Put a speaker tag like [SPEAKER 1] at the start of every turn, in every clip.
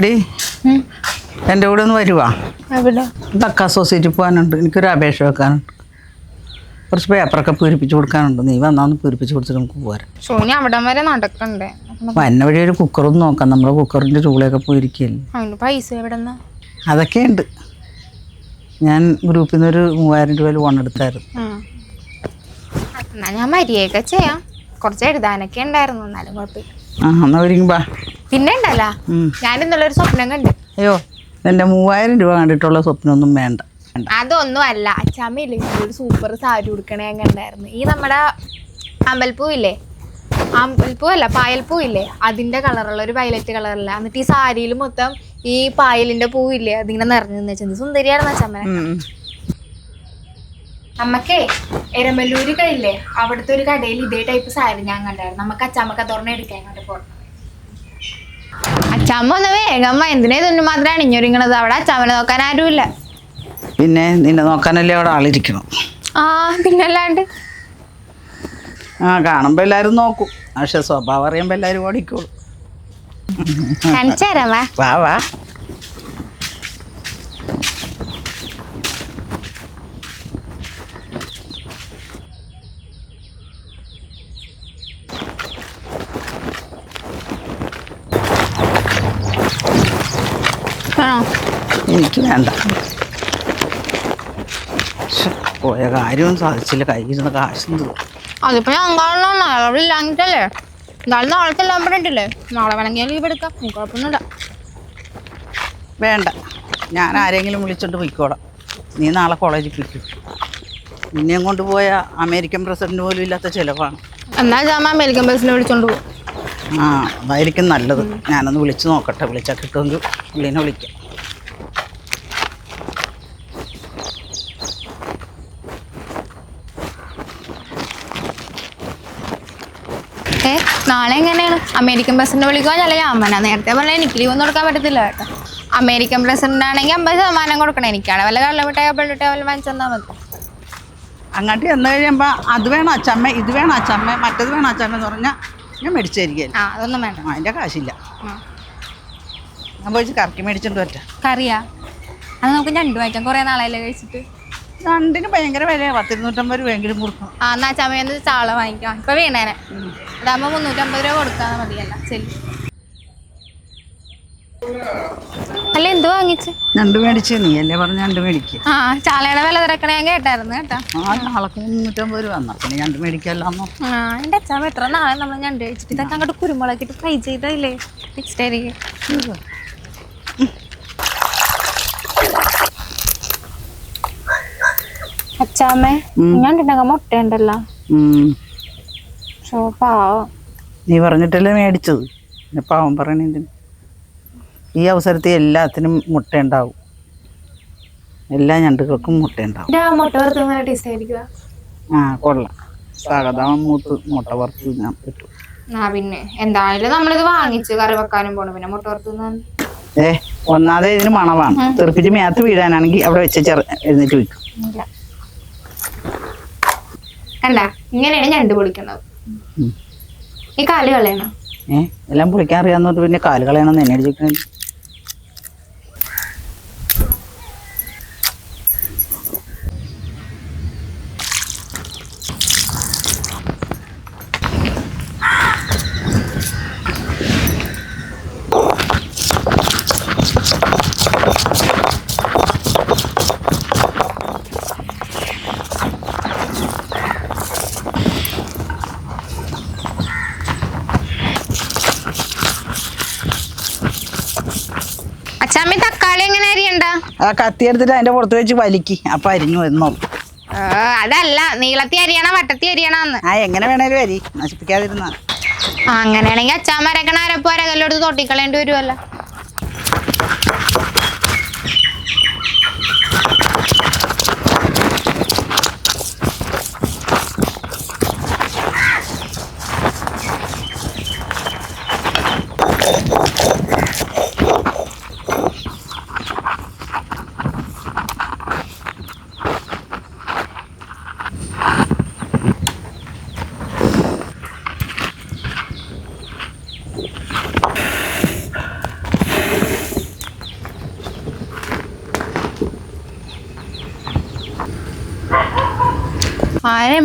[SPEAKER 1] എടി എന്റെ കൂടെ ഒന്ന് വരുവാ. തക്ക സൊസൈറ്റി പോകാനുണ്ട്. എനിക്കൊരു അപേക്ഷ വെക്കാനുണ്ട്. കുറച്ച് പേപ്പറൊക്കെ പൂരിപ്പിച്ച് കൊടുക്കാനുണ്ട്. നീ വന്നാന്ന് പൂരിപ്പിച്ച് കൊടുത്തിട്ട് നമുക്ക് പോരാ
[SPEAKER 2] സോനി അവിടം വരെ നടക്കണ്ടേ?
[SPEAKER 1] വന്ന വഴി ഒരു കുക്കറും നോക്കാം. നമ്മുടെ കുക്കറിന്റെ ചൂളയൊക്കെ പോയിരിക്കല്ലേ.
[SPEAKER 2] പൈസ
[SPEAKER 1] അതൊക്കെ ഉണ്ട്. ഞാൻ ഗ്രൂപ്പിൽ നിന്ന് ഒരു മൂവായിരം രൂപ ലോൺ എടുത്തായിരുന്നു.
[SPEAKER 2] ഞാൻ മര്യാദയൊക്കെ ചെയ്യാം. കുറച്ച് എഴുതാനൊക്കെ ഉണ്ടായിരുന്നു. എന്നാലും കുഴപ്പമില്ല.
[SPEAKER 1] ആ എന്നാ ഒരുങ്ങി ബാ.
[SPEAKER 2] പിന്നെ ഉണ്ടല്ല. ഞാൻ ഇന്നലെ ഒരു സ്വപ്നം കണ്ട്.
[SPEAKER 1] അയ്യോ എന്റെ മൂവായിരം രൂപ കണ്ടിട്ടുള്ള സ്വപ്നമൊന്നും വേണ്ട.
[SPEAKER 2] അതൊന്നും അല്ല അച്ചാമ്മയില്ലേ ഒരു സൂപ്പർ സാരി ഉടുക്കണേ കണ്ടായിരുന്നു. ഈ നമ്മുടെ അമ്പൽപ്പൂ ഇല്ലേ അമ്പൽപ്പൂ അല്ല പായൽപ്പൂ ഇല്ലേ അതിന്റെ കളറുള്ള ഒരു വയലറ്റ് കളറല്ല എന്നിട്ട് ഈ സാരിയിൽ മൊത്തം ഈ പായലിന്റെ പൂവില്ലേ? അതിങ്ങനെ നിറഞ്ഞു വെച്ചത് സുന്ദരിയായിരുന്നു
[SPEAKER 1] അച്ചമ്മ.
[SPEAKER 2] നമ്മക്കേ എരമല്ലൂര് കഴിയില്ലേ അവിടുത്തെ ഒരു കടയിൽ ഇതേ ടൈപ്പ് സാരി ഞാൻ കണ്ടായിരുന്നു. നമുക്ക് അച്ചാമ്മക്ക് തുറന്നെടുക്കാൻ ഇങ്ങോട്ട് പോകണം അച്ചാമ്മ ഒന്ന് വേഗം. എന്തിനാ ഇതൊന്നും മാത്രം അണിഞ്ഞൊരുങ്ങണത്? അവിടെ അച്ഛമ്മനെ നോക്കാൻ ആരുമില്ല.
[SPEAKER 1] പിന്നെ നിന്നെ നോക്കാനല്ലേ അവിടെ ആളിരിക്കണം.
[SPEAKER 2] ആ പിന്നല്ലാണ്ട്?
[SPEAKER 1] ആ കാണുമ്പോൾ എല്ലാരും നോക്കും. പക്ഷെ സ്വഭാവം അറിയുമ്പോ എല്ലാരും ഓടിക്കോളും.
[SPEAKER 2] കാണിച്ചു തരാം വാ
[SPEAKER 1] വാ. എനിക്ക് വേണ്ട. പോയ കാര്യവും സാധിച്ചില്ല. കയ്യിൽ നിന്ന് കാശും
[SPEAKER 2] അതിപ്പോ ഞാൻ കാണണം അവിടെ ഇല്ലാഞ്ഞിട്ടല്ലേ? എന്തായാലും നാളെ ചെല്ലാൻ പറഞ്ഞിട്ടില്ലേ? നാളെ വേണമെങ്കിൽ ലീവ് എടുക്കാം. കുഴപ്പമൊന്നുമില്ല.
[SPEAKER 1] വേണ്ട. ഞാൻ ആരെങ്കിലും വിളിച്ചോണ്ട് പോയിക്കോളാം. നീ നാളെ കോളേജിൽ പോയിക്കോ. നിന്നെയും കൊണ്ടുപോയ അമേരിക്കൻ പ്രസിഡന്റ് പോലും ഇല്ലാത്ത ചിലവാണ്.
[SPEAKER 2] എന്നാൽ ഞാൻ അമേരിക്കൻ പ്രസിഡന്റ് വിളിച്ചോണ്ട് പോകും
[SPEAKER 1] ആ അതായിരിക്കും നല്ലത്. ഞാനൊന്ന് വിളിച്ച് നോക്കട്ടെ. വിളിച്ചാൽ കിട്ടുമെങ്കിൽ പുള്ളിനെ വിളിക്കാം.
[SPEAKER 2] നാളെ എങ്ങനെയാണ്? അമേരിക്കൻ പ്രസിഡന്റ് വിളിക്കുക അല്ല? ഞാൻ അമ്മനാ നേരത്തെ പറഞ്ഞാൽ എനിക്ക് ലീവ് ഒന്നും കൊടുക്കാൻ പറ്റത്തില്ല കേട്ടോ. അമേരിക്കൻ പ്രസിഡന്റ് ആണെങ്കിൽ അമ്പത് ശതമാനം കൊടുക്കണം. എനിക്കാണ് വല്ല കള്ളമിട്ടായോ പെള്ളിട്ടായോ വല്ല വാങ്ങിച്ചു തന്നാൽ മതി.
[SPEAKER 1] അങ്ങോട്ട് ചെന്ന് കഴിയുമ്പോൾ അത് വേണം അച്ചമ്മ? ഇത് വേണം അച്ചമ്മ? മറ്റത് വേണം അച്ചമ്മ എന്ന് പറഞ്ഞാൽ ഞാൻ മേടിച്ചായിരിക്കും
[SPEAKER 2] ആ അതൊന്നും വേണ്ട.
[SPEAKER 1] അതിന്റെ കാശില്ല. ഞാൻ പോയി കറക്കി മേടിച്ചോണ്ട് പറ്റാം
[SPEAKER 2] കറിയാ? അത് നമുക്ക് രണ്ടു വായിക്കാം കുറേ നാളായില്ലേ കഴിച്ചിട്ട്?
[SPEAKER 1] രണ്ടിന് ഭയങ്കര വിലയാണ് പത്തിരുന്നൂറ്റമ്പത് രൂപയെങ്കിലും കൊടുക്കണം
[SPEAKER 2] ആ എന്നാ ചമയെന്ന് ചാള വാങ്ങിക്കാം. ഇപ്പൊ വീണേനെ. അതാകുമ്പോ മുന്നൂറ്റമ്പത് രൂപ കൊടുക്കാൻ മതിയല്ല. ശരി. അല്ല എന്ത് വാങ്ങിച്ച്?
[SPEAKER 1] ഞണ്ട് മേടിച്ച് നീ അല്ലേ പറഞ്ഞ ഞണ്ട് മേടിക്കുക
[SPEAKER 2] ആ ചാളയുടെ വില തിരക്കണേ ഞാൻ കേട്ടായിരുന്നു കേട്ടോ.
[SPEAKER 1] ആ നാളെ മുന്നൂറ്റമ്പത് രൂപ എന്നാൽ പിന്നെ ഞണ്ട് മേടിക്കല്ലാന്നോ?
[SPEAKER 2] ആ എന്റെ അച്ഛാമ്മ എത്ര നാളെ നമ്മൾ ഞണ്ട് കഴിച്ചിട്ട്? ഇതൊക്കെ അങ്ങോട്ട് കുരുമുളകിട്ട് ഫ്രൈ ചെയ്തല്ലേ നെക്സ്റ്റ് ആയിരിക്കും. അച്ചാമ്മേ
[SPEAKER 1] ഉം.
[SPEAKER 2] മുട്ടയുണ്ടല്ലോ.
[SPEAKER 1] നീ പറഞ്ഞിട്ടല്ലേ മേടിച്ചത്? പിന്നെ പാവം പറയണെന്തിന് ഈ അവസരത്തിൽ എല്ലാത്തിനും മുട്ട ഉണ്ടാവും എല്ലാ ഞണ്ടുകൾക്കും മുട്ട ഉണ്ടാവും
[SPEAKER 2] എന്റെ ആ മുട്ട വറുത്ത് ടേസ്റ്റ് ആയിരിക്കുക
[SPEAKER 1] ആ കൊള്ളാം. സാഗതാമ മൂത്ത് മുട്ട വറുത്ത് തിന്നാൻ പറ്റും.
[SPEAKER 2] ആ പിന്നെ. എന്തായാലും നമ്മളിത് വാങ്ങിച്ചു കറി വെക്കാനും പോണു. പിന്നെ മുട്ട വറുത്ത്
[SPEAKER 1] ഏ ഒന്നാതെ ഇതിന് മണമാണ് തെറിപ്പിച്ച് മേത്ത് വീഴാനാണെങ്കിൽ അവിടെ വെച്ച് ചെറു എഴുന്നേറ്റ് വയ്ക്കും.
[SPEAKER 2] കണ്ട ഇങ്ങനെയാണ് ഞണ്ട് പൊളിക്കുന്നത്. ഈ കാൽ കളയണം.
[SPEAKER 1] ഏ എല്ലാം പൊളിക്കാൻ അറിയാവുന്നതുകൊണ്ട് പിന്നെ കാൽ കളയണമെന്ന് എന്നെ ചോദിക്കണേ
[SPEAKER 2] അച്ചാമ്മി
[SPEAKER 1] ആ കത്തി എടുത്തിട്ട് അതിന്റെ പുറത്ത് വെച്ച് വലിക്കി. അപ്പൊ അരിഞ്ഞു എന്നോളൂ
[SPEAKER 2] അതല്ല നീളത്തി അരിയണ വട്ടത്തി അരിയണോന്ന്
[SPEAKER 1] ആ എങ്ങനെ വേണേലും അരി. നശിപ്പിക്കാതിരുന്ന.
[SPEAKER 2] അങ്ങനെയാണെങ്കിൽ അച്ഛാൻ മരക്കണ അരപ്പ് അരകല്ലോട് തൊട്ടിക്കളേണ്ടി വരുമല്ലോ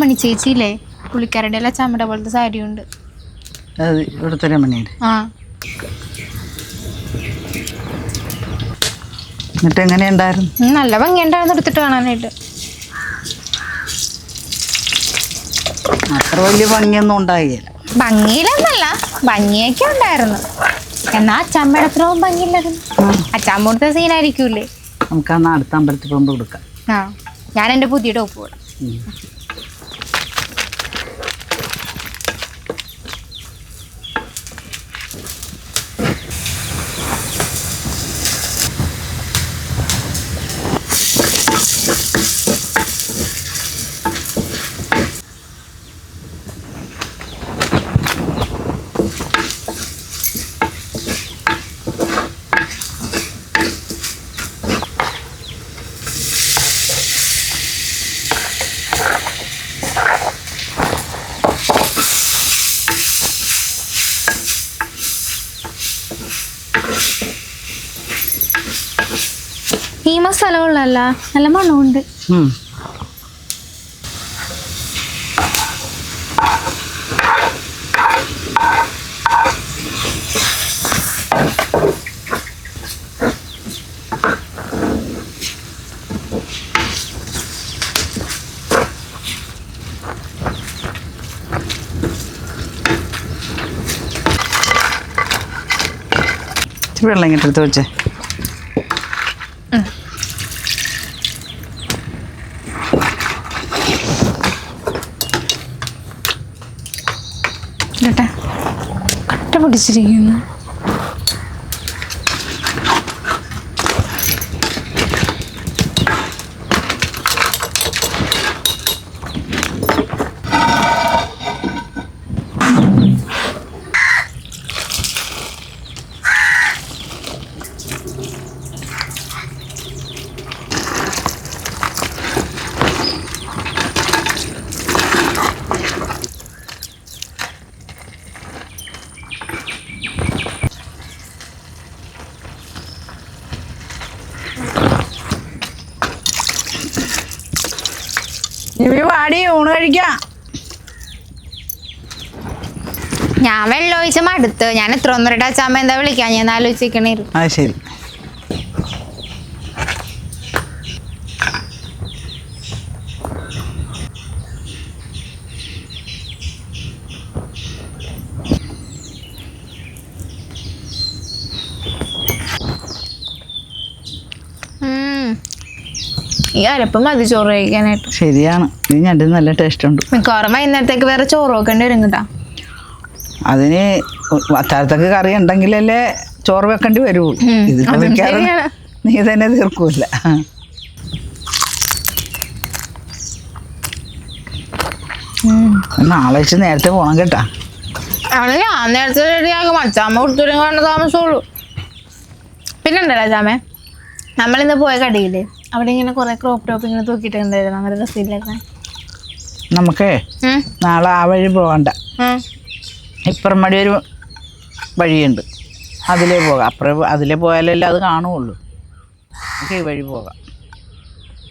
[SPEAKER 2] മണി ചേച്ചിയില്ലേ? പുള്ളിക്കാരുടെ എല്ലാം ചമ്മട പോലത്തെ സാരി ഉണ്ട്.
[SPEAKER 1] അത് ഇവിടുത്തെ രമണിയുടെ
[SPEAKER 2] ആ.
[SPEAKER 1] എന്നിട്ട് എങ്ങനെ
[SPEAKER 2] ഉണ്ടായിരുന്നു നല്ല ഭംഗിയുണ്ടായിരുന്നു എടുത്തിട്ട് കാണാനായിട്ട്.
[SPEAKER 1] അത്ര വലിയ ഭംഗിയൊന്നും ഉണ്ടായില്ല.
[SPEAKER 2] ഭംഗിയിലൊന്നല്ല ഭംഗിയൊക്കെ ഉണ്ടായിരുന്നു. എന്നാ അച്ചാമ്മയുടെ അത്രയും ഭംഗിയില്ലായിരുന്നു. അച്ചാമ്പൂടത്തെ കൊടുത്ത സീനായിരിക്കൂലേ
[SPEAKER 1] നമുക്ക് അന്ന് അടുത്ത അമ്പലത്തിൽ പോകുമ്പോൾ കൊടുക്കാം
[SPEAKER 2] ആ. ഞാൻ എന്റെ പുതിയ ടോപ്പ് പോടാം. ഈ മസാല നല്ല മണമുണ്ട്.
[SPEAKER 1] വെള്ളം ഇങ്ങോട്ട് എടുത്ത് വെച്ചേ.
[SPEAKER 2] കേട്ടെ കട്ട പിടിച്ചിരിക്കുന്നു
[SPEAKER 1] വാടി ഊണ് കഴിക്കാം.
[SPEAKER 2] ഞാൻ വെള്ളം ഒഴിച്ച മടുത്ത്. ഞാൻ എത്ര ഒന്നരട്ട് അച്ഛാമ്മ എന്താ വിളിക്കാൻ ഞാൻ ആലോചിക്കണേരും
[SPEAKER 1] ആ ശരി.
[SPEAKER 2] ഈ അരപ്പ് മതി ചോറ് കഴിക്കാനായിട്ട്
[SPEAKER 1] ശരിയാണ്. ഇത് ഞണ്ടിന് നല്ല ടേസ്റ്റ് ഉണ്ട്
[SPEAKER 2] മിക്കവാറും വൈകുന്നേരത്തേക്ക് വേറെ ചോറ് വെക്കേണ്ടി വരും കേട്ടാ
[SPEAKER 1] അതിന് അത്താഴത്തേക്ക് കറി ഉണ്ടെങ്കിലല്ലേ ചോറ് വെക്കേണ്ടി വരുള്ളൂ ഇതിപ്പോ. നീ തന്നെ തീർക്കൂല. നാളെ വെച്ച് നേരത്തെ പോണം കേട്ടാ.
[SPEAKER 2] അവിടെ ഞാൻ നേരത്തെ റെഡിയാകും അച്ചാമ്മ കൊടുത്തുരും കാണുന്ന താമസമുള്ളൂ പിന്നെ ഉണ്ടല്ലോ അച്ചാമ്മേ? നമ്മളിന്ന് പോയ കടയിൽ? അവിടെ ഇങ്ങനെ കുറെ ക്രോപ്പ് ടോപ്പ് ഇങ്ങനെ തൂക്കിയിട്ടുണ്ടായിരുന്നു അങ്ങനെ ഡ്രസ്സിലൊക്കെ
[SPEAKER 1] നമുക്കേ നാളെ ആ വഴി പോകണ്ട ഇപ്പുറം മടി ഒരു വഴിയുണ്ട്. അതിലേ പോകാം. അപ്പുറം അതിലേ പോയാലല്ലേ അത് കാണുള്ളൂ നമുക്ക് ഈ വഴി പോകാം.